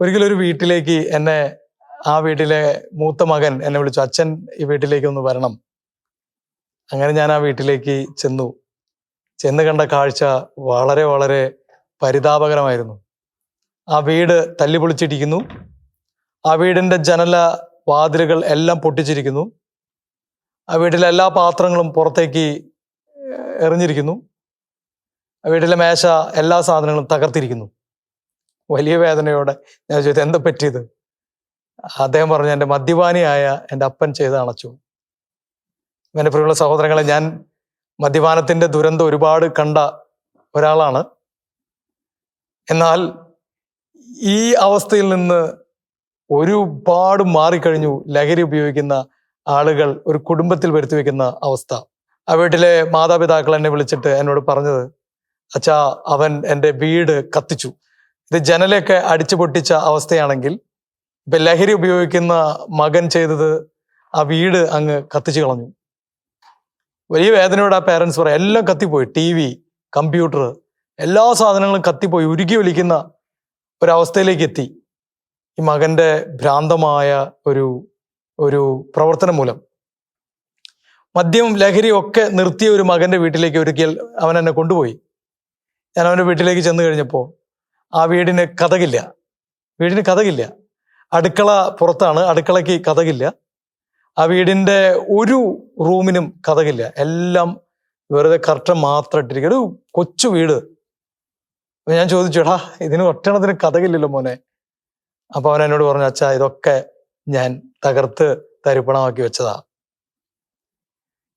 ഒരിക്കലും ഒരു വീട്ടിലേക്ക് എന്നെ ആ വീട്ടിലെ മൂത്ത മകൻ എന്നെ വിളിച്ചു അച്ഛൻ ഈ വീട്ടിലേക്ക് ഒന്ന് വരണം. അങ്ങനെ ഞാൻ ആ വീട്ടിലേക്ക് ചെന്നു. ചെന്ന് കണ്ട കാഴ്ച വളരെ വളരെ പരിതാപകരമായിരുന്നു. ആ വീട് തല്ലിപൊളിച്ചിരിക്കുന്നു. ആ വീടിന്റെ ജനല വാതിലുകൾ എല്ലാം പൊട്ടിച്ചിരിക്കുന്നു. ആ വീട്ടിലെ എല്ലാ പാത്രങ്ങളും പുറത്തേക്ക് എറിഞ്ഞിരിക്കുന്നു. ആ വീട്ടിലെ മേശ എല്ലാ സാധനങ്ങളും തകർത്തിരിക്കുന്നു. വലിയ വേദനയോടെ ഞാൻ ചോദിച്ചത് എന്താ പറ്റിയത്? അദ്ദേഹം പറഞ്ഞു എന്റെ മദ്യപാനിയായ എന്റെ അപ്പൻ ചെയ്ത് അണച്ചു. എന്റെ പ്രിയമുള്ള സഹോദരങ്ങളെ ഞാൻ മദ്യപാനത്തിന്റെ ദുരന്തം ഒരുപാട് കണ്ട ഒരാളാണ്. എന്നാൽ ഈ അവസ്ഥയിൽ നിന്ന് ഒരുപാട് മാറിക്കഴിഞ്ഞു. ലഹരി ഉപയോഗിക്കുന്ന ആളുകൾ ഒരു കുടുംബത്തിൽ വരുത്തി വെക്കുന്ന അവസ്ഥ. ആ വീട്ടിലെ മാതാപിതാക്കൾ എന്നെ വിളിച്ചിട്ട് എന്നോട് പറഞ്ഞത് അച്ഛാ അവൻ എന്റെ വീട് കത്തിച്ചു. ഇത് ജനലൊക്കെ അടിച്ചു പൊട്ടിച്ച അവസ്ഥയാണെങ്കിൽ ഇപ്പൊ ലഹരി ഉപയോഗിക്കുന്ന മകൻ ചെയ്തത് ആ വീട് അങ്ങ് കത്തിച്ചു കളഞ്ഞു. വലിയ വേദനയോടെ ആ പേരൻസ് പറയാം എല്ലാം കത്തിപ്പോയി ടി വി കമ്പ്യൂട്ടർ എല്ലാ സാധനങ്ങളും കത്തിപ്പോയി ഉരുകി ഒലിക്കുന്ന ഒരവസ്ഥയിലേക്ക് എത്തി. ഈ മകന്റെ ഭ്രാന്തമായ ഒരു ഒരു പ്രവർത്തനം മൂലം. മദ്യം ലഹരി ഒക്കെ നിർത്തിയ ഒരു മകന്റെ വീട്ടിലേക്ക് ഒരുക്കിയാൽ അവൻ എന്നെ കൊണ്ടുപോയി. ഞാൻ അവന്റെ വീട്ടിലേക്ക് ചെന്ന് കഴിഞ്ഞപ്പോൾ ആ വീടിന് കഥകില്ല. വീടിന് കഥകില്ല. അടുക്കള പുറത്താണ്. അടുക്കളയ്ക്ക് കഥകില്ല. ആ വീടിന്റെ ഒരു റൂമിനും കഥകില്ല. എല്ലാം വെറുതെ കർട്ടൻ മാത്രം ഇട്ടിരിക്കുക ഒരു കൊച്ചു വീട്. ഞാൻ ചോദിച്ചു ഇതിന് ഒറ്റണത്തിന് കഥകില്ലല്ലോ മോനെ. അപ്പൊ അവൻ എന്നോട് പറഞ്ഞു അച്ഛാ ഇതൊക്കെ ഞാൻ തകർത്ത് തരിപ്പണമാക്കി വെച്ചതാ.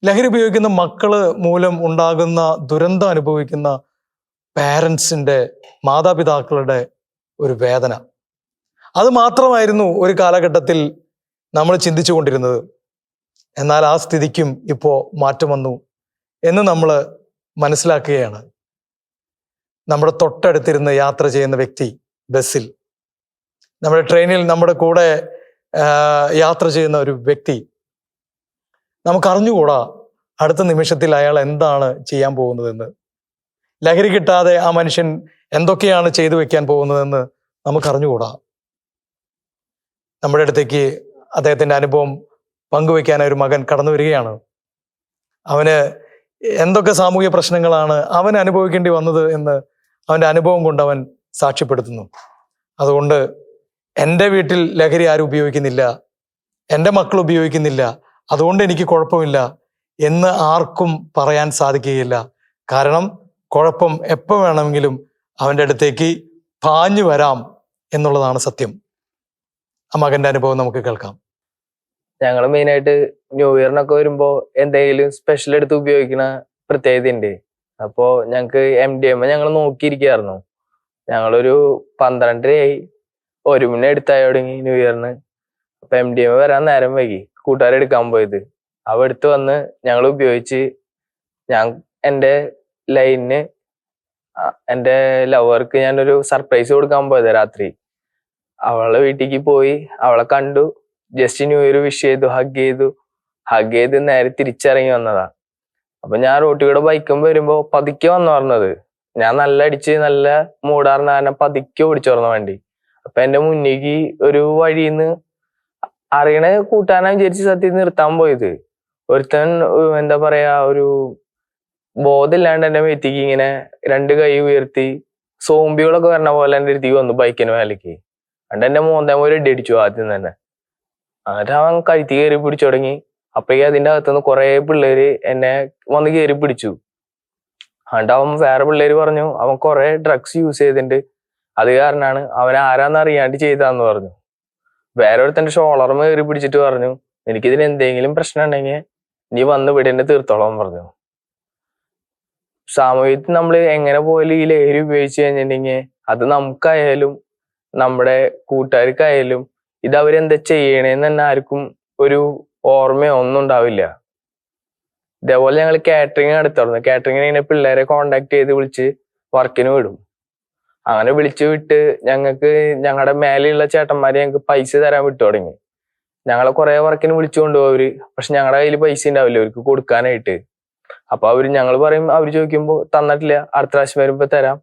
ലഹരി ഉപയോഗിക്കുന്ന മക്കൾ മൂലം ഉണ്ടാകുന്ന ദുരന്തം അനുഭവിക്കുന്ന പാരൻസിന്റെ മാതാപിതാക്കളുടെ ഒരു വേദന. അത് മാത്രമായിരുന്നു ഒരു കാലഘട്ടത്തിൽ നമ്മൾ ചിന്തിച്ചു കൊണ്ടിരുന്നത് എന്നാൽ ആ സ്ഥിതിക്കും ഇപ്പോൾ മാറ്റം വന്നു എന്ന് നമ്മൾ മനസ്സിലാക്കുകയാണ്. നമ്മുടെ തൊട്ടടുത്തിരുന്ന് യാത്ര ചെയ്യുന്ന വ്യക്തി ബസ്സിൽ. നമ്മുടെ ട്രെയിനിൽ നമ്മുടെ കൂടെ യാത്ര ചെയ്യുന്ന ഒരു വ്യക്തി. നമുക്കറിഞ്ഞുകൂടാ അടുത്ത നിമിഷത്തിൽ അയാൾ എന്താണ് ചെയ്യാൻ പോകുന്നതെന്ന്. ലഹരി കിട്ടാതെ ആ മനുഷ്യൻ എന്തൊക്കെയാണ് ചെയ്തു വെക്കാൻ പോകുന്നതെന്ന് നമുക്ക് അറിഞ്ഞുകൂടാ നമ്മുടെ അടുത്തേക്ക് അദ്ദേഹത്തിന്റെ അനുഭവം പങ്കുവെക്കാൻ ഒരു മകൻ കടന്നു വരികയാണ്. അവന് എന്തൊക്കെ സാമൂഹ്യ പ്രശ്നങ്ങളാണ് അവൻ അനുഭവിക്കേണ്ടി വന്നത് എന്ന് അവന്റെ അനുഭവം കൊണ്ട് അവൻ സാക്ഷ്യപ്പെടുത്തുന്നു. അതുകൊണ്ട് എന്റെ വീട്ടിൽ ലഹരി ആരും ഉപയോഗിക്കുന്നില്ല എന്റെ മക്കൾ ഉപയോഗിക്കുന്നില്ല അതുകൊണ്ട് എനിക്ക് കുഴപ്പമില്ല എന്ന് ആർക്കും പറയാൻ സാധിക്കുകയില്ല. കാരണം കുഴപ്പം എപ്പോൾ വേണമെങ്കിലും അവന്റെ അടുത്തേക്ക് പാഞ്ഞു വരാം എന്നുള്ളതാണ് സത്യം. ആ മകന്റെ അനുഭവം നമുക്ക് കേൾക്കാം. ഞങ്ങൾ മെയിനായിട്ട് ന്യൂ ഇയറിനൊക്കെ വരുമ്പോൾ എന്തെങ്കിലും സ്പെഷ്യൽ എടുത്ത് ഉപയോഗിക്കണ പ്രത്യേകത ഉണ്ട് അപ്പോൾ ഞങ്ങൾക്ക് എം ഡി എം ഞങ്ങൾ നോക്കിയിരിക്കുകയായിരുന്നു ഞങ്ങളൊരു പന്ത്രണ്ടരയായി. ഒരു മണി എടുത്തായി തുടങ്ങി ന്യൂ ഇയറിന് അപ്പം എം ഡി എം വരാൻ നേരം വൈകി. കൂട്ടുകാരെടുക്കാൻ പോയത്. അവ എടുത്ത് വന്ന് ഞങ്ങൾ ഉപയോഗിച്ച് ഞാൻ എന്റെ ലൈനിന് എന്റെ ലവർക്ക് ഞാനൊരു സർപ്രൈസ് കൊടുക്കാൻ പോയത് രാത്രി. അവളെ വീട്ടിലേക്ക് പോയി അവളെ കണ്ടു. ജസ്റ്റ് ന്യൂ ഇയർ വിഷ് ചെയ്തു ഹഗ് ചെയ്തു. ഹഗ് ചെയ്ത് നേരെ തിരിച്ചിറങ്ങി വന്നതാ. അപ്പൊ ഞാൻ റോട്ടിലൂടെ ബൈക്കും വരുമ്പോ പതുക്കെ വന്നു പറഞ്ഞത്. ഞാൻ നല്ല അടിച്ച് നല്ല മൂടാർന്ന കാരണം പതുക്കെ ഓടിച്ചു പറഞ്ഞ വണ്ടി. അപ്പൊ എന്റെ മുന്നിലേക്ക് ഒരു വഴിന്ന് അറിയണ കൂട്ടാനാ വിചാരിച്ച് സത്യം നിർത്താൻ പോയത്. ഒരുത്തൻ എന്താ പറയാ ഒരു ബോധമില്ലാണ്ട് എന്റെ മേത്തേക്ക് ഇങ്ങനെ രണ്ട് കൈ ഉയർത്തി സോംബികളൊക്കെ വരണ പോലെ എന്റെ അടുത്തേക്ക് വന്നു ബൈക്കിന് മേലേക്ക്. അണ്ട് എന്റെ മോന്തേ ഒരു അടി അടിച്ചു ആദ്യം തന്നെ. എന്നിട്ട് അവൻ കഴുത്തി കയറി പിടിച്ചു തുടങ്ങി. അപ്പോഴേക്കും അതിന്റെ അകത്തുനിന്ന് കുറെ പിള്ളേര് എന്നെ വന്ന് കയറി പിടിച്ചു. എന്നിട്ട് അവൻ വേറെ പിള്ളേര് പറഞ്ഞു അവൻ കുറെ ഡ്രഗ്സ് യൂസ് ചെയ്തിട്ടുണ്ട്. അത് കാരണമാണ് അവൻ ആരാന്ന് അറിയാണ്ട് ചെയ്താന്ന് പറഞ്ഞു. വേറെ ഒരുത്തന്റെ ഷോളർമ കയറി പിടിച്ചിട്ട് പറഞ്ഞു എനിക്കിതിന് എന്തെങ്കിലും പ്രശ്നം ഉണ്ടെങ്കിൽ നീ വന്ന് വിടേണ്ടി തീർത്തോളം പറഞ്ഞു. സാമൂഹ്യത്തിൽ നമ്മൾ എങ്ങനെ പോയാലും ഈ ലഹരി ഉപയോഗിച്ച് കഴിഞ്ഞിട്ടുണ്ടെങ്കിൽ അത് നമുക്കായാലും നമ്മുടെ കൂട്ടുകാർക്കായാലും ഇത് അവരെന്താ ചെയ്യണേന്ന് തന്നെ ആർക്കും ഒരു ഓർമ്മയോ ഒന്നും ഉണ്ടാവില്ല. ഇതേപോലെ ഞങ്ങൾ കാറ്ററിംഗ് നടത്തുന്നു കാറ്ററിംഗിന് ഇങ്ങനെ പിള്ളേരെ കോണ്ടാക്ട് ചെയ്ത് വിളിച്ച് വർക്കിന് വിടും. അങ്ങനെ വിളിച്ചു വിട്ട് ഞങ്ങൾക്ക് ഞങ്ങളുടെ മേലെയുള്ള ചേട്ടന്മാരെ ഞങ്ങൾക്ക് പൈസ തരാൻ വിട്ടു തുടങ്ങി. ഞങ്ങളെ കുറെ വർക്കിന് വിളിച്ചു കൊണ്ടുപോകും അവർ പക്ഷെ ഞങ്ങളുടെ കയ്യിൽ പൈസ ഉണ്ടാവില്ല. അവർക്ക് കൊടുക്കാനായിട്ട്. അപ്പൊ അവർ ഞങ്ങൾ പറയും അവർ ചോദിക്കുമ്പോ തന്നിട്ടില്ല അടുത്ത പ്രാവശ്യം വരുമ്പോ തരാം.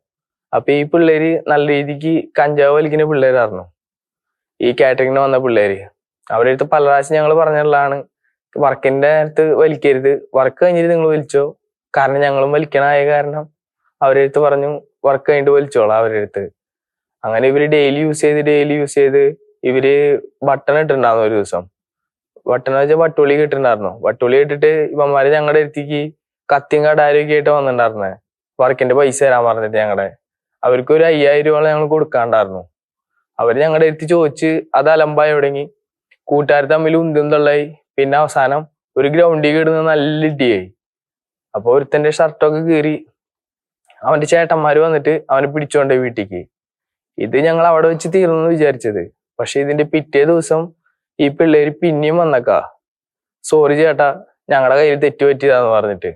അപ്പൊ ഈ പിള്ളേര് നല്ല രീതിക്ക് കഞ്ചാവ് വലിക്കുന്ന പിള്ളേരായിരുന്നു. ഈ കാറ്ററിങ്ങിന് വന്ന പിള്ളേര്. അവരുടെ അടുത്ത് പല പ്രാവശ്യം ഞങ്ങൾ പറഞ്ഞിട്ടുള്ളതാണ് വർക്കിന്റെ നേരത്ത് വലിക്കരുത്. വർക്ക് കഴിഞ്ഞിട്ട് നിങ്ങൾ വലിച്ചോ. കാരണം ഞങ്ങളും വലിക്കണായ കാരണം അവരുടെ അടുത്ത് പറഞ്ഞു വർക്ക് കഴിഞ്ഞിട്ട് വലിച്ചോളാം അവരുടെ അടുത്ത്. അങ്ങനെ ഇവർ ഡെയിലി യൂസ് ചെയ്ത് ഡെയിലി യൂസ് ചെയ്ത് ഇവർ ബട്ടൺ ഇട്ടിട്ടുണ്ടായിരുന്നു ഒരു ദിവസം. ബട്ടൺ വെച്ചാൽ വട്ടുള്ളി കിട്ടുന്നുണ്ടായിരുന്നു വട്ടുള്ളി ഇട്ടിട്ട് ഇവന്മാര് ഞങ്ങളുടെ അടുത്തേക്ക് കത്തിയും കടാരൊക്കെ ആയിട്ട് വന്നിട്ടുണ്ടായിരുന്നേ. വർക്കിന്റെ പൈസ തരാൻ പറഞ്ഞിട്ട് ഞങ്ങളുടെ അവർക്ക് ഒരു അയ്യായിരം രൂപ ഞങ്ങൾ കൊടുക്കാണ്ടായിരുന്നു. അവർ ഞങ്ങളുടെ അടുത്ത് ചോദിച്ച് അത് അലമ്പായി തുടങ്ങി. കൂട്ടുകാർ തമ്മിൽ ഉന്തും തള്ളായി. പിന്നെ അവസാനം ഒരു ഗ്രൗണ്ടിൽ കിടന്ന് നല്ല ഇടിയായി. അപ്പൊ ഒരുത്തന്റെ ഷർട്ടൊക്കെ കീറി അവന്റെ ചേട്ടന്മാര് വന്നിട്ട് അവനെ പിടിച്ചോണ്ടേ വീട്ടിക്ക്. ഇത് ഞങ്ങൾ അവിടെ വെച്ച് തീർന്നു വിചാരിച്ചത്. പക്ഷെ ഇതിന്റെ പിറ്റേ ദിവസം ഈ പിള്ളേര് പിന്നെയും വന്നേക്കാ. സോറി ചേട്ടാ ഞങ്ങളുടെ കയ്യിൽ തെറ്റുപറ്റിയതാന്ന് പറഞ്ഞിട്ട്.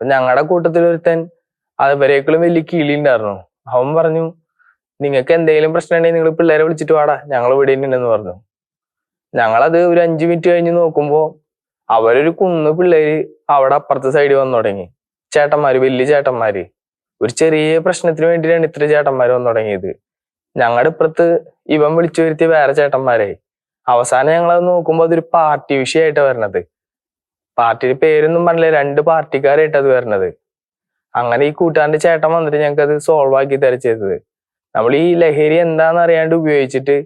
അപ്പൊ ഞങ്ങളുടെ കൂട്ടത്തിൽ ഒരുത്തൻ അവരേക്കാളും വലിയ കിളി ഉണ്ടായിരുന്നു അവൻ പറഞ്ഞു നിങ്ങൾക്ക് എന്തെങ്കിലും പ്രശ്നം ഉണ്ടെങ്കിൽ നിങ്ങൾ പിള്ളേരെ വിളിച്ചിട്ട് വാടാ ഞങ്ങൾ ഇവിടെ ഉണ്ടെന്ന് പറഞ്ഞു. ഞങ്ങളത് ഒരു അഞ്ചു മിനിറ്റ് കഴിഞ്ഞ് നോക്കുമ്പോ അവരൊരു കുന്ന് പിള്ളേര് അവിടെ അപ്പുറത്തെ സൈഡിൽ വന്നു തുടങ്ങി. ചേട്ടന്മാര് വലിയ ചേട്ടന്മാര്. ഒരു ചെറിയ പ്രശ്നത്തിന് വേണ്ടിയിട്ടാണ് ഇത്ര ചേട്ടന്മാര് വന്നു തുടങ്ങിയത്. ഞങ്ങളുടെ ഇപ്പുറത്ത് ഇവൻ വിളിച്ചു വരുത്തിയ വേറെ ചേട്ടന്മാരെ. അവസാനം ഞങ്ങളത് നോക്കുമ്പോ അതൊരു പാർട്ടി വിഷയമായിട്ടാ വരണത്. പാർട്ടിയുടെ പേരൊന്നും പറഞ്ഞില്ല. രണ്ട് പാർട്ടിക്കാരായിട്ട് അത് വരണത്. അങ്ങനെ ഈ കൂട്ടാണ്ട് ചേട്ടൻ വന്നിട്ട് ഞങ്ങൾക്ക് അത് സോൾവ് ആക്കി തരച്ചത് നമ്മൾ ഈ ലഹരി എന്താന്ന് അറിയാണ്ട് ഉപയോഗിച്ചിട്ട്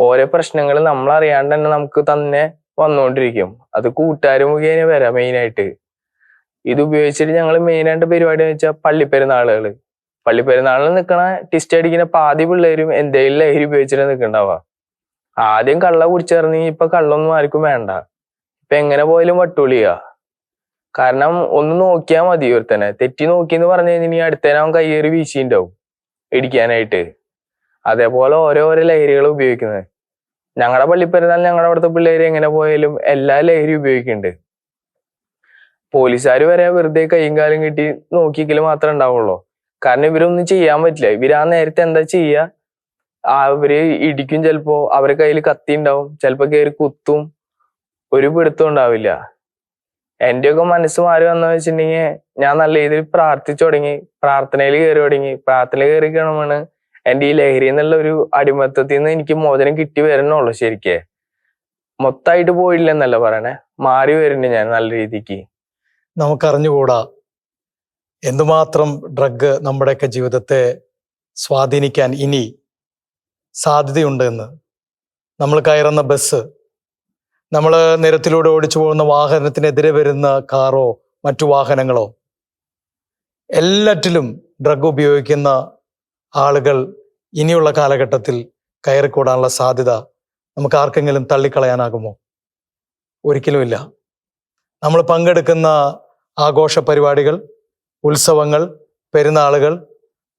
ഓരോ പ്രശ്നങ്ങൾ നമ്മൾ അറിയാണ്ട് തന്നെ നമുക്ക് തന്നെ വന്നുകൊണ്ടിരിക്കും അത് കൂട്ടുകാർ മുഖേന വരാം മെയിൻ ആയിട്ട്. ഇത് ഉപയോഗിച്ചിട്ട് ഞങ്ങൾ മെയിൻ ആയിട്ട് പരിപാടി എന്ന് വെച്ചാൽ പള്ളിപ്പെരുന്നാളുകൾ പള്ളിപ്പെരുന്നാളിൽ നിൽക്കണ ടിസ്റ്റ് അടിക്കുന്ന പാതി പിള്ളേരും എന്തെങ്കിലും ലഹരി ഉപയോഗിച്ചിട്ട് നിൽക്കണ്ടാവുക ആദ്യം കള്ള കുടിച്ചിറങ്ങി ഇപ്പൊ കള്ളൊന്നും ആർക്കും വേണ്ട. ഇപ്പൊ എങ്ങനെ പോയാലും വട്ടുള്ളിയ കാരണം ഒന്ന് നോക്കിയാൽ മതി ഒരുത്തനെ. തെറ്റി നോക്കി എന്ന് പറഞ്ഞു കഴിഞ്ഞാൽ അടുത്തേനെ അവൻ കയ്യേറി വീശിണ്ടാവും ഇടിക്കാനായിട്ട്. അതേപോലെ ഓരോരോ ഓരോ ലഹരികൾ ഉപയോഗിക്കുന്നത്. ഞങ്ങളുടെ പള്ളിപ്പെരുന്നാൾ ഞങ്ങളുടെ അവിടുത്തെ പിള്ളേർ എങ്ങനെ പോയാലും എല്ലാ ലഹരി ഉപയോഗിക്കുന്നുണ്ട് പോലീസുകാർ വരെ വെറുതെ കൈയും കാലും കിട്ടി നോക്കിയെങ്കിൽ മാത്രമേ ഉണ്ടാവുള്ളൂ. കാരണം ഇവരൊന്നും ചെയ്യാൻ പറ്റില്ല. ഇവർ ആ നേരത്തെ എന്താ ചെയ്യാ? ആ അവർ ഇടിക്കും ചിലപ്പോ അവരെ കയ്യിൽ കത്തി ഉണ്ടാവും ചിലപ്പോ കയറി കുത്തും. ഒരു പിടുത്തം ഉണ്ടാവില്ല. എന്റെയൊക്കെ മനസ്സ് മാറി വന്നു വെച്ചിട്ടുണ്ടെങ്കിൽ ഞാൻ നല്ല രീതിയിൽ പ്രാർത്ഥിച്ചു തുടങ്ങി. പ്രാർത്ഥനയിൽ കയറി തുടങ്ങി. പ്രാർത്ഥനയിൽ കയറി കഴിയുമ്പോഴാണ് എന്റെ ഈ ലഹരി എന്നുള്ള ഒരു അടിമത്തത്തിൽ നിന്ന് എനിക്ക് മോചനം കിട്ടി വരണുള്ളൂ ശരിക്കേ. മൊത്തമായിട്ട് പോയില്ല എന്നല്ല പറയണേ. മാറി വരുന്നുണ്ട് ഞാൻ നല്ല രീതിക്ക്. നമുക്കറിഞ്ഞുകൂടാ എന്തുമാത്രം ഡ്രഗ് നമ്മുടെയൊക്കെ ജീവിതത്തെ സ്വാധീനിക്കാൻ ഇനി സാധ്യതയുണ്ട് എന്ന് നമ്മൾ കയറുന്ന ബസ് നമ്മൾ നിരത്തിലൂടെ ഓടിച്ചു പോകുന്ന വാഹനത്തിനെതിരെ വരുന്ന കാറോ മറ്റു വാഹനങ്ങളോ എല്ലാറ്റിലും ഡ്രഗ് ഉപയോഗിക്കുന്ന ആളുകൾ ഇനിയുള്ള കാലഘട്ടത്തിൽ കയറിക്കൂടാനുള്ള സാധ്യത നമുക്ക് ആർക്കെങ്കിലും തള്ളിക്കളയാനാകുമോ? ഒരിക്കലുമില്ല നമ്മൾ പങ്കെടുക്കുന്ന ആഘോഷ പരിപാടികൾ ഉത്സവങ്ങൾ പെരുന്നാളുകൾ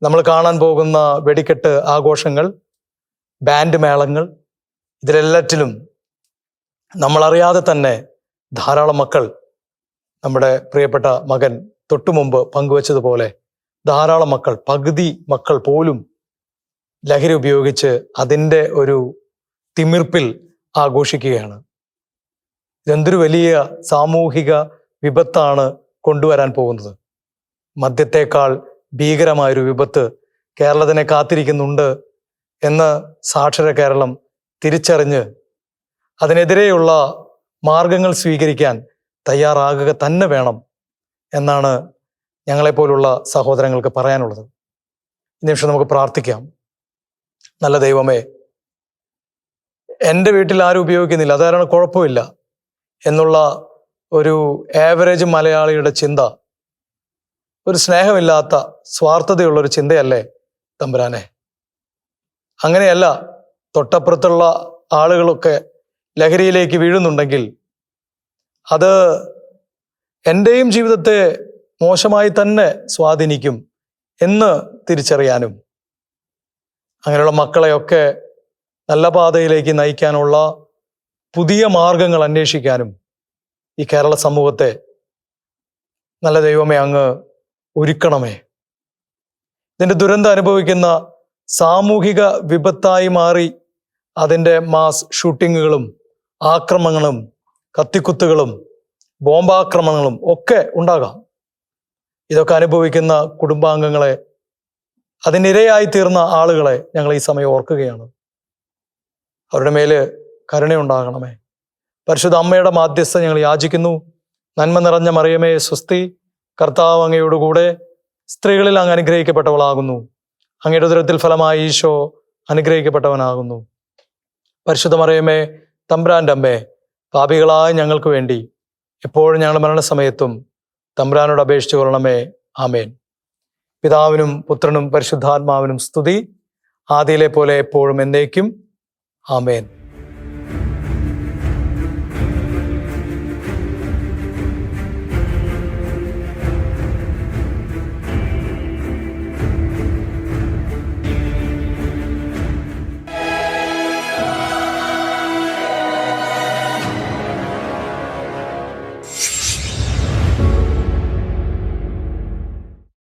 നമ്മൾ കാണാൻ പോകുന്ന വെടിക്കെട്ട് ആഘോഷങ്ങൾ ബാൻഡ് മേളങ്ങൾ ഇതിലെല്ലാറ്റിലും നമ്മളറിയാതെ തന്നെ ധാരാളം മക്കൾ നമ്മുടെ പ്രിയപ്പെട്ട മകൻ തൊട്ടു മുമ്പ് പങ്കുവച്ചതുപോലെ ധാരാളം മക്കൾ പകുതി മക്കൾ പോലും ലഹരി ഉപയോഗിച്ച് അതിന്റെ ഒരു തിമിർപ്പിൽ ആഘോഷിക്കുകയാണ്. ഇതെന്തൊരു വലിയ സാമൂഹിക വിപത്താണ് കൊണ്ടുവരാൻ പോകുന്നത്. മദ്യത്തേക്കാൾ ഭീകരമായൊരു വിപത്ത് കേരളത്തിനെ കാത്തിരിക്കുന്നുണ്ട് എന്ന് സാക്ഷര കേരളം തിരിച്ചറിഞ്ഞ് അതിനെതിരെയുള്ള മാർഗങ്ങൾ സ്വീകരിക്കാൻ തയ്യാറാകുക തന്നെ വേണം എന്നാണ് ഞങ്ങളെപ്പോലുള്ള സഹോദരങ്ങൾക്ക് പറയാനുള്ളത്. ഈ നിമിഷം നമുക്ക് പ്രാർത്ഥിക്കാം. നല്ല ദൈവമേ എന്റെ വീട്ടിൽ ആരും ഉപയോഗിക്കുന്നില്ല. അതാരണം കുഴപ്പമില്ല എന്നുള്ള ഒരു ആവറേജ് മലയാളിയുടെ ചിന്ത ഒരു സ്നേഹമില്ലാത്ത സ്വാർത്ഥതയുള്ളൊരു ചിന്തയല്ലേ തമ്പുരാനെ? അങ്ങനെയല്ല തൊട്ടപ്പുറത്തുള്ള ആളുകളൊക്കെ ലഹരിയിലേക്ക് വീഴുന്നുണ്ടെങ്കിൽ അത് എന്റെയും ജീവിതത്തെ മോശമായി തന്നെ സ്വാധീനിക്കും എന്ന് തിരിച്ചറിയാനും അങ്ങനെയുള്ള മക്കളെയൊക്കെ നല്ല പാതയിലേക്ക് നയിക്കാനുള്ള പുതിയ മാർഗങ്ങൾ അന്വേഷിക്കാനും ഈ കേരള സമൂഹത്തെ നല്ല ദൈവമേ അങ്ങ് ഒരുക്കണമേ. ഇതിന്റെ ദുരന്തം അനുഭവിക്കുന്ന സാമൂഹിക വിപത്തായി മാറി അതിന്റെ മാസ് ഷൂട്ടിങ്ങുകളും ആക്രമണങ്ങളും കത്തിക്കുത്തുകളും ബോംബാക്രമണങ്ങളും ഒക്കെ ഉണ്ടാകാം. ഇതൊക്കെ അനുഭവിക്കുന്ന കുടുംബാംഗങ്ങളെ അതിനിരയായി തീർന്ന ആളുകളെ ഞങ്ങൾ ഈ സമയം ഓർക്കുകയാണ്. അവരുടെ മേൽ കരുണയുണ്ടാകണമേ. പരിശുദ്ധ അമ്മയുടെ മാധ്യസ്ഥ ഞങ്ങൾ യാചിക്കുന്നു. നന്മ നിറഞ്ഞ മറിയമേ സ്വസ്തി കർത്താവ് അങ്ങയോടുകൂടെ സ്ത്രീകളിൽ അങ്ങ് അനുഗ്രഹിക്കപ്പെട്ടവളാകുന്നു. അങ്ങയുടെ ദുരത്തിൽ ഫലമായി ഈശോ അനുഗ്രഹിക്കപ്പെട്ടവനാകുന്നു. പരിശുദ്ധ മറിയമേ തമ്പ്രാന്റെ അമ്മേ പാപികളായ ഞങ്ങൾക്ക് വേണ്ടി എപ്പോഴും ഞങ്ങളുടെ മരണസമയത്തും തമ്പ്രാനോട് അപേക്ഷിച്ചു കൊള്ളണമേ. ആമേൻ. പിതാവിനും പുത്രനും പരിശുദ്ധാത്മാവിനും സ്തുതി. ആദിയിലെ പോലെ എപ്പോഴും എന്നേക്കും. ആമേൻ.